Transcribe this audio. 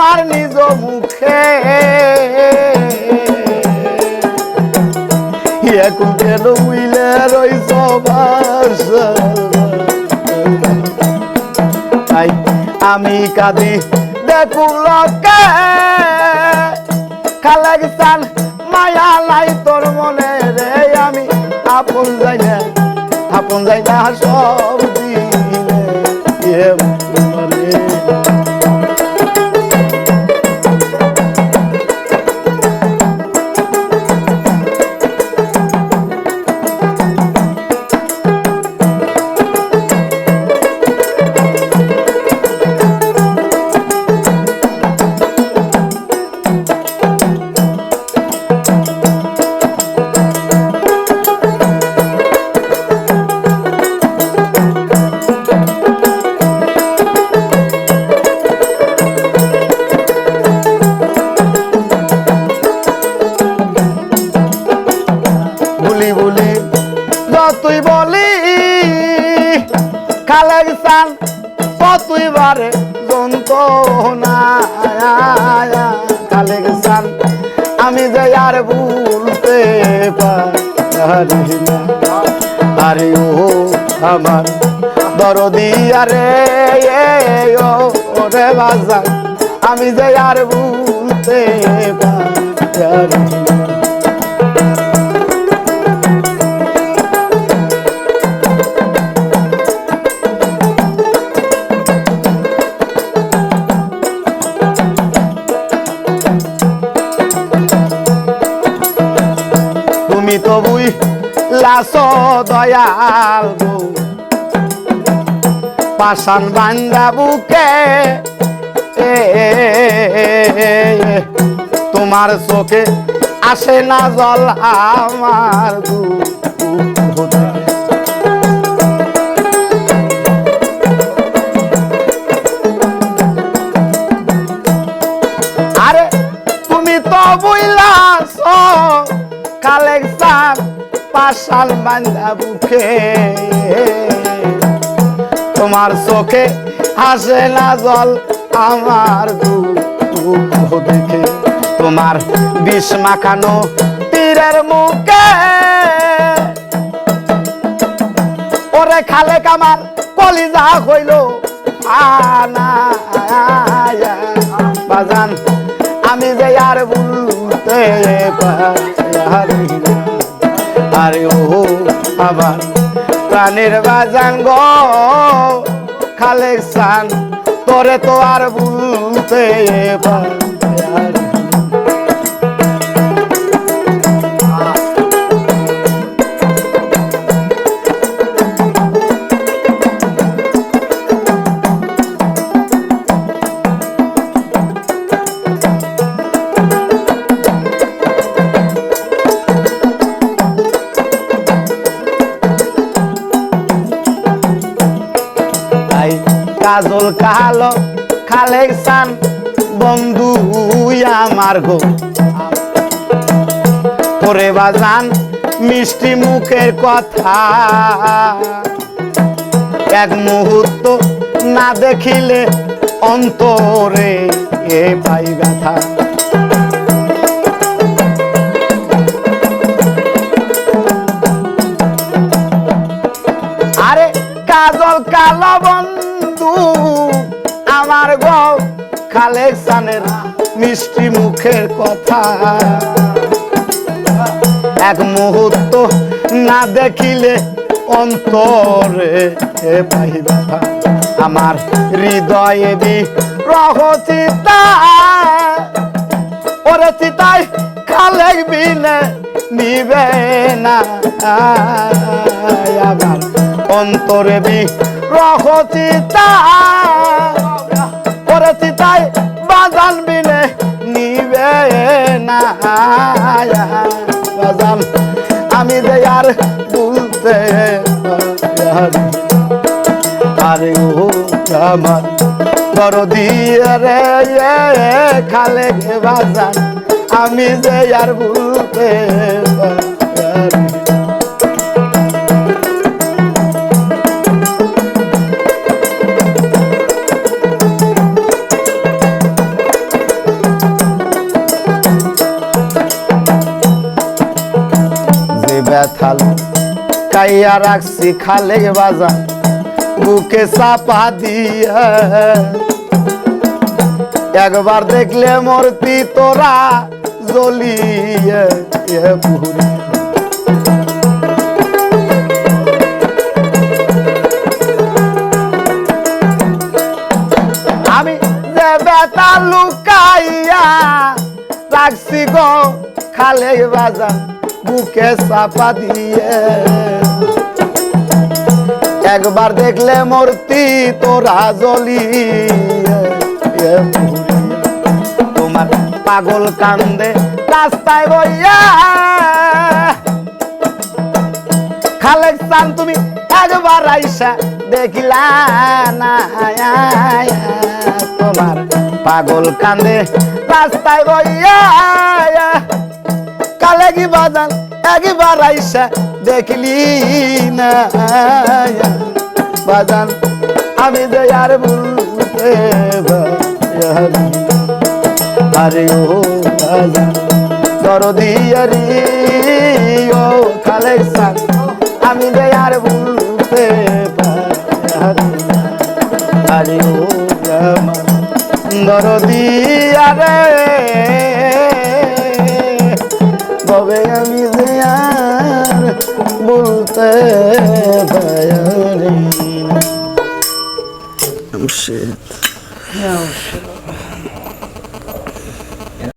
আমার নিজ মুখে। এখন কেন উইলে রইছ বাসা তাই আমি কাঁদি দেখুন লোকে। খালাগিস্তান মায়া লাই তোর মনে রে, আমি আপন যাই না আপন যাই না সব কতই বারে খালেকসান আমি যে আর ভুলতে পারি না আরে ও আমার দরদি, আরে ও ওরে বাজার। আমি যে আর ভুলতে পারি না তুমি তো বুই লাস দয়াল গো। পাশান বান্দা বুকে তোমার চোখে আসে না জল আমার আরে তুমি তো বুইলাস কালেকশন পাশাল বান্ধা বুকে। তোমার চোখে হাসে না জল, আমার দুঃখ তোমার বিষ মাখানো তীরের মুখে। ওরে খালে কামার কলিজা হইল আনা বাজান, আমি যে আর বলতে পারি আরে ও আবার প্রাণের বাজান গো খালে সান তোরে তো আর বলতে পারি কালো কালেকশন, বন্ধু আমার গো। করে বাজান মিষ্টি মুখের কথা। এক মুহূর্ত না দেখিলে অন্তরে এ পাই ব্যথা। কালেকশনের মিষ্টি মুখের কথা। এক মুহূর্ত না দেখিলে অন্তরে পাই ব্যথা। আমার হৃদয়ে বি রহচিতা ওরে চিতাই খালে বিনে নিবে না। আমার অন্তরে বি রহচিতা ওরে চিতাই বাজান বিনে নিবে না। বাজান, আমি যে আর বলতে আরে ও আমার বড় দিয়ে খালে বাজান, আমি যে আর বলতে বানাইয়া রাখছি খালে বাজার, বুকে চাপা দিয়ে। একবার দেখলে মূর্তি তোরা জ্বলিয়ে এ আমি যে বেতা লুকাইয়া রাখছি গো খালে বাজার বুকে চাপা দিয়ে। একবার দেখলে মূর্তি তোরা জলি তোমার পাগল কান্দে রাস্তায় বইয়া। খালেক চান তুমি একবার আইসা দেখিলা তোমার পাগল কান্দে রাস্তায় বইয়া। কালে কি বাজান একবার আইসা দেখলি না। বাজান আমি যে আর বলতে আরে ও বাজান দরদি আরে ও কালে সান আমি যে আর বলতে আরে ও দরদি তবে আমি যে আর বলতে পারি I'm shit. No.